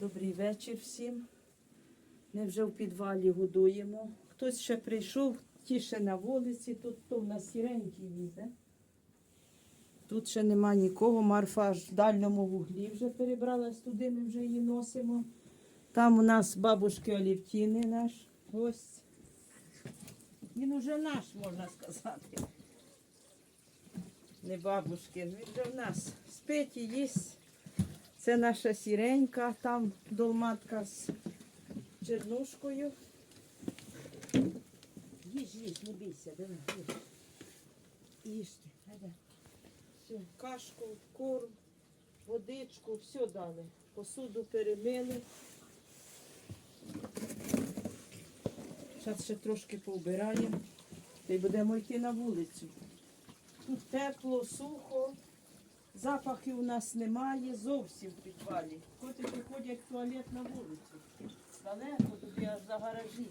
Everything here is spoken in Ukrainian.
Добрий вечір всім. Ми вже в підвалі годуємо. Хтось ще прийшов, ті ще на вулиці, тут то в нас сіренький їде. Тут ще нема нікого. Марфа аж в дальньому вуглі вже перебралась туди, ми вже її носимо. Там у нас бабушки Олівтіни наш гость. Він уже наш, можна сказати. Не бабушки, він вже в нас спить і їсть. Це наша сіренька, там долматка з чернушкою. Їж, їж, не бійся, давай, їж. Їжте, гайда. Все, кашку, корм, водичку, все дали. Посуду перемили. Зараз ще трошки повбираємо. Та й будемо йти на вулицю. Тут тепло, сухо. Запахів у нас немає зовсім в підвалі. Коти приходять в туалет на вулицю. Далеко туди аж за гаражі.